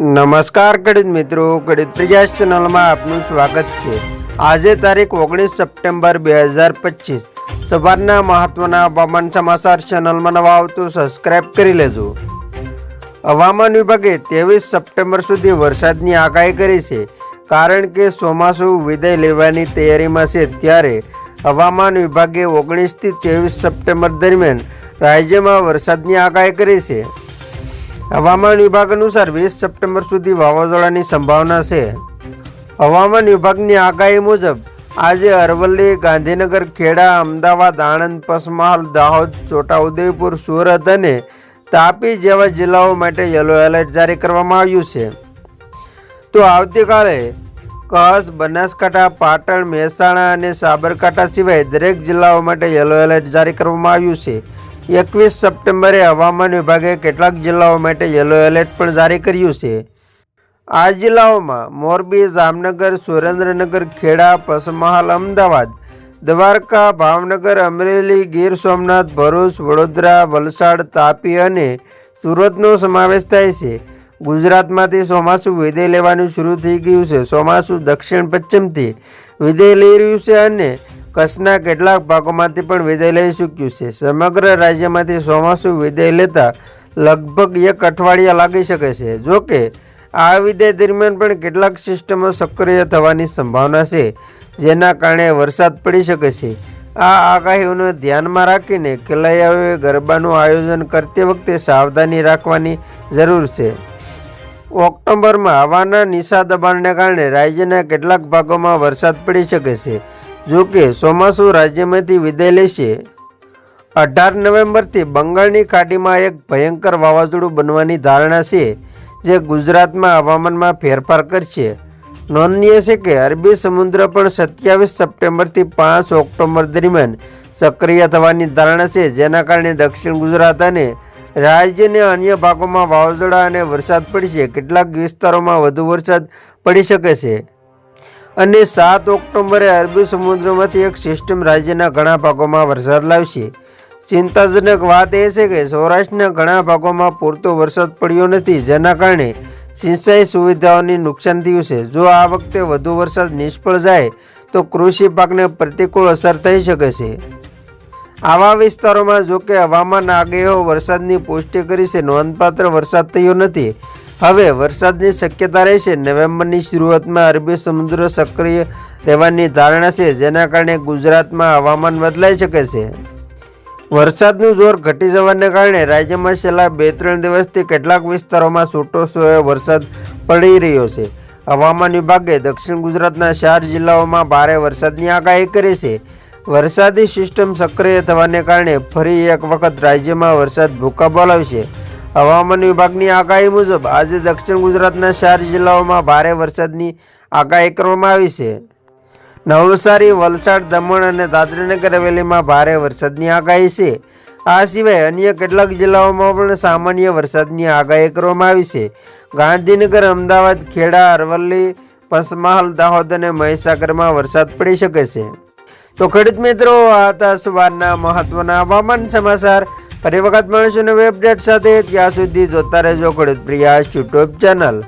નમસ્કાર, ગણિત મિત્રો. ગણિત પ્રયાસ ચેનલમાં આપનું સ્વાગત છે. આજે તારીખ ઓગણીસ સપ્ટેમ્બર બે હજાર પચીસ. સવારના મહત્વના હવામાન સમાચાર ચેનલમાં નવા આવતું સબસ્ક્રાઇબ કરી લેજો. હવામાન વિભાગે ત્રેવીસ સપ્ટેમ્બર સુધી વરસાદની આગાહી કરી છે. કારણ કે ચોમાસું વિદાય લેવાની તૈયારીમાં છે, ત્યારે હવામાન વિભાગે ઓગણીસથી ત્રેવીસ સપ્ટેમ્બર દરમિયાન રાજ્યમાં વરસાદની આગાહી કરી છે. હવામાન વિભાગ અનુસાર વીસ સપ્ટેમ્બર સુધી વાવાઝોડાની સંભાવના છે. હવામાન વિભાગની આગાહી મુજબ, આજે અરવલ્લી, ગાંધીનગર, ખેડા, અમદાવાદ, આણંદ, પંચમહાલ, દાહોદ, છોટાઉદેપુર, સુરત અને તાપી જેવા જિલ્લાઓ માટે યલો એલર્ટ જારી કરવામાં આવ્યું છે. તો આવતીકાલે કચ્છ, બનાસકાંઠા, પાટણ, મહેસાણા અને સાબરકાંઠા સિવાય દરેક જિલ્લાઓ માટે યલો એલર્ટ જારી કરવામાં આવ્યું છે. એકવીસ સપ્ટેમ્બરે હવામાન વિભાગે કેટલાક જિલ્લાઓ માટે યલો એલર્ટ પણ જારી કર્યું છે. આ જિલ્લાઓમાં મોરબી, જામનગર, સુરેન્દ્રનગર, ખેડા, પસમહાલ, અમદાવાદ, દ્વારકા, ભાવનગર, અમરેલી, ગીર સોમનાથ, ભરૂચ, વડોદરા, વલસાડ, તાપી અને સુરતનો સમાવેશ થાય છે. ગુજરાતમાંથી ચોમાસું વિદાય લેવાનું શરૂ થઈ ગયું છે. ચોમાસું દક્ષિણ પશ્ચિમથી વિદાય લઈ રહ્યું છે અને કચ્છના કેટલાક ભાગોમાંથી પણ વિદાય લઈ ચૂક્યું છે. સમગ્ર રાજ્યમાંથી ચોમાસું વિદાય લેતા લગભગ એક અઠવાડિયા લાગી શકે છે. જો કે, આ વિદાય દરમિયાન પણ કેટલાક સિસ્ટમો સક્રિય થવાની સંભાવના છે, જેના કારણે વરસાદ પડી શકે છે. આ આગાહીઓને ધ્યાનમાં રાખીને ખેલૈયાઓએ ગરબાનું આયોજન કરતી વખતે સાવધાની રાખવાની જરૂર છે. ઓક્ટોબરમાં હવાના નિશા દબાણને કારણે રાજ્યના કેટલાક ભાગોમાં વરસાદ પડી શકે છે. જો કે ચોમાસું રાજ્યમાંથી વિદાય લેશે. અઢાર નવેમ્બરથી બંગાળની ખાડીમાં એક ભયંકર વાવાઝોડું બનવાની ધારણા છે, જે ગુજરાતમાં હવામાનમાં ફેરફાર કરશે. નોંધનીય છે કે અરબી સમુદ્ર પણ સત્યાવીસ સપ્ટેમ્બરથી પાંચ ઓક્ટોબર દરમિયાન સક્રિય થવાની ધારણા છે, જેના કારણે દક્ષિણ ગુજરાત અને રાજ્યના અન્ય ભાગોમાં વાવાઝોડા અને વરસાદ પડશે. કેટલાક વિસ્તારોમાં વધુ વરસાદ પડી શકે છે. અને સાત ઓક્ટોબરે અરબી સમુદ્રમાંથી એક સિસ્ટમ રાજ્યના ઘણા ભાગોમાં વરસાદ લાવશે. ચિંતાજનક વાત એ છે કે સૌરાષ્ટ્રના ઘણા ભાગોમાં પૂરતો વરસાદ પડ્યો નથી, જેના કારણે સિંચાઈ સુવિધાઓને નુકસાન થયું છે. જો આ વખતે વધુ વરસાદ નિષ્ફળ જાય, તો કૃષિ પાકને પ્રતિકૂળ અસર થઈ શકે છે. આવા વિસ્તારોમાં જો કે હવામાન આગાહીઓ વરસાદની પુષ્ટિ કરી છે. નોંધપાત્ર વરસાદ થયો નથી. હવે વરસાદની શક્યતા રહેશે. નવેમ્બરની શરૂઆતમાં અરબી સમુદ્ર સક્રિય રહેવાની ધારણા છે, જેના કારણે ગુજરાતમાં હવામાન બદલાઈ શકે છે. વરસાદનું જોર ઘટી જવાને કારણે રાજ્યમાં છેલ્લા બે ત્રણ દિવસથી કેટલાક વિસ્તારોમાં છૂટો સોયો વરસાદ પડી રહ્યો છે. હવામાન વિભાગે દક્ષિણ ગુજરાતના ચાર જિલ્લાઓમાં ભારે વરસાદની આગાહી કરી છે. વરસાદી સિસ્ટમ સક્રિય થવાને કારણે ફરી એક વખત રાજ્યમાં વરસાદ ભૂકા બોલાવશે. હવામાન વિભાગની આગાહી મુજબ આજે દક્ષિણ ગુજરાતના ચાર જિલ્લાઓમાં ભારે વરસાદની આગાહી કરવામાં આવી છે. નવસારી, વલસાડ, દમણ અને દાદરાનગર હવેલીમાં ભારે વરસાદની આગાહી છે. આ સિવાય અન્ય કેટલાક જિલ્લાઓમાં પણ સામાન્ય વરસાદની આગાહી કરવામાં આવી છે. ગાંધીનગર, અમદાવાદ, ખેડા, અરવલ્લી, પંચમહાલ, દાહોદ અને મહીસાગરમાં વરસાદ પડી શકે છે. તો ખેડૂત મિત્રો, આ હતા સવારના મહત્વના હવામાન સમાચાર. ફરી વખત મળીશું નવી અપડેટ સાથે. ત્યાં સુધી જોતા રહેજો ખેડૂત પ્રિયાસ યુટ્યુબ ચેનલ